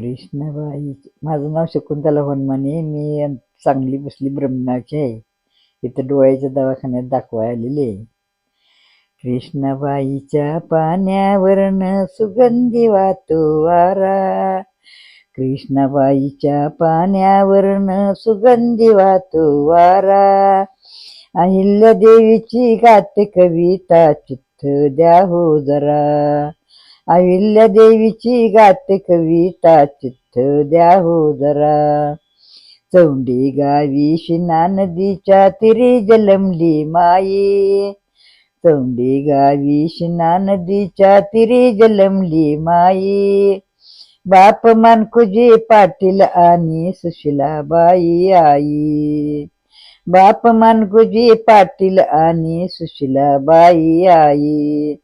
कृष्णाबाई माझं नाव शकुंतला होनमाने मी चांगली बसली ब्रह्मनाची आहे. इथं डोळ्याच्या दवाखान्यात दाखवाय आलेले आहे. कृष्णाबाईच्या पाण्यावरनं सुगंधी वाहतो वारा. कृष्णाबाईच्या पाण्यावरनं सुगंधी वाहतो वारा. अहिल्या देवीची गाते कविता चित्त द्या हो जरा. अहिल्या देवीची गाते कविता चित्त द्या हो जरा. चौंडी गावी शिना नदीच्या तिरी जलमली माई चौंडी गावी शिना नदीच्या तिरी जलमली माई बाप मानकुजी पाटील आणि सुशिलाबाई आई. बाप मानकुजी पाटील आणि सुशिलाबाई आई.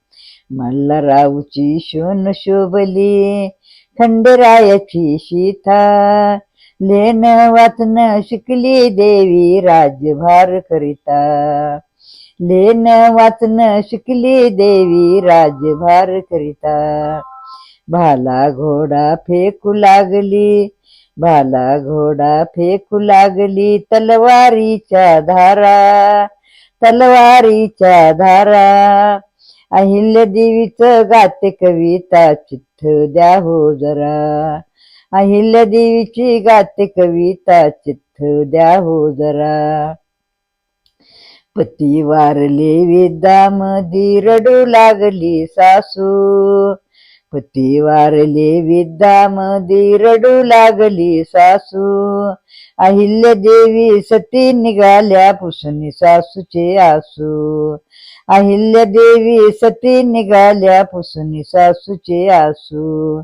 मल्हारावची शोन शोभली खंडरायाची सीता लेन वाचन शिकली देवी राजभार करिता. लेन वाचन शिकली देवी राजभार करिता. भाला घोडा फेकू लागली भाला घोडा फेकू लागली तलवारीच्या धारा तलवारीच्या धारा. अहिल्या देवीच गाते कविता चित्त द्या हो जरा. अहिल्या देवीची गाते कविता चित्त द्या हो जरा. पती वारले वेदामधी रडू लागली सासू. पती वारली विद्या मधी रडू लागली सासू अहिल्या देवी सती निघाल्या पुसणी सासूचे आसू अहिल्या देवी सती निघाल्या पुसणी सासूचे आसू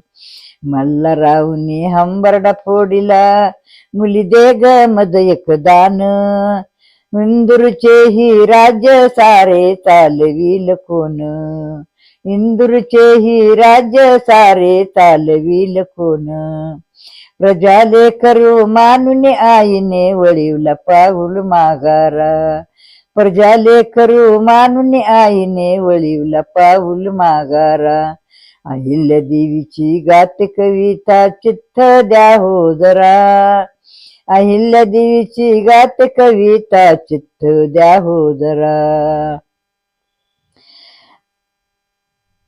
मल्हारावनी हंबरडा फोडिला मुली दे ग मद एक दान इंदूरचे ही राज्य सारे चालविल कोण? इंदूरचे ही राज्य सारे चालविल कोण? प्रजाले करू मानुनी आईने वळीवला पाऊल माघारा. प्रजाले करू मानुने आईने वळीवला पाऊल माघारा. अहिल्या देवीची गात कविता चित्त द्या हो जरा. अहिल्या देवीची गात कविता चित्त द्या हो जरा.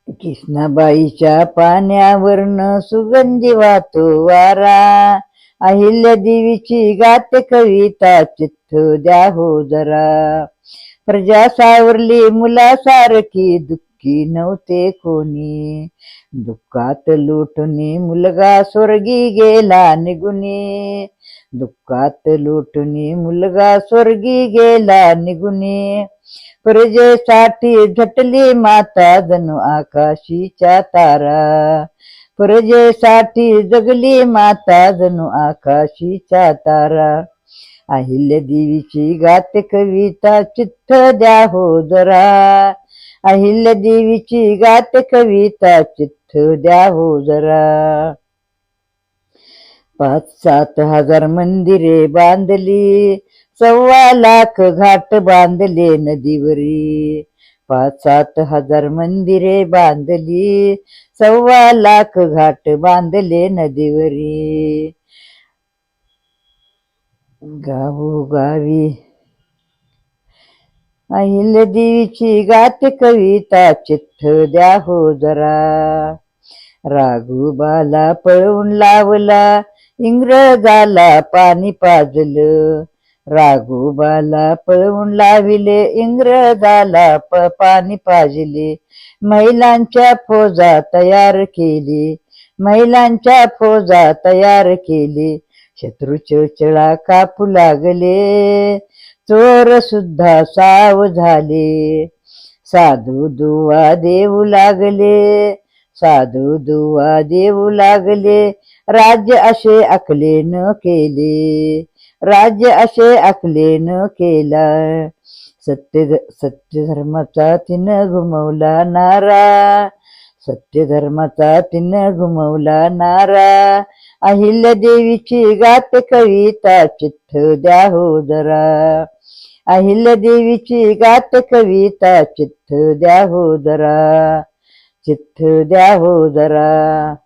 कृष्णाबाईच्या पाण्यावरनं सुगंधी वाहतो वारा. अहिल्या देवीची गात कविता चित्त द्या हो जरा. प्रजा सावरली मुलासारखी दुःखी नव्हते कोणी. दुःखात लुटुनी मुलगा स्वर्गी गेला निगुनी दुःखात लुटुनी मुलगा स्वर्गी गेला निगुनी प्रजेसाठी झटली माता जणू आकाशीच्या तारा. प्रजेसाठी जगली माता जणू आकाशीच्या तारा. अहिल्या देवीची गात कविता चित्त द्या हो जरा. अहिल्या देवीची गात कविता चित्त द्या हो जरा. पाच सात हजार मंदिरे बांधली सव्वा लाख घाट बांधले नदीवरी. पाच सात हजार मंदिरे बांधली सव्वा लाख घाट बांधले नदीवरी. गावोगावी अहिल देवीची गात कविता चित्त द्या हो जरा. राघुबाला पळवून लावला इंग्रजाला पाणी पाजलं. राघुबाला पळवून लाविले इंग्रजाला प पाणी पाजले. महिलांच्या फौजा तयार केली महिलांच्या फौजा तयार केली. शत्रू चळचळा कापू लागले चोर सुद्धा साव झाले. साधू दुवा देऊ लागले साधू दुवा देऊ लागले. राज्य असे अकले न केले. राज्य असे अकले न केला. सत्य सत्य धर्माचा तिनं घुमवला नारा. सत्य धर्माचा तिनं घुमवला नारा. अहिल्या देवीची गात कविता चित्त द्या हो जरा. अहिल्या देवीची गात कविता चित्त द्या हो जरा. चित्त द्या हो जरा.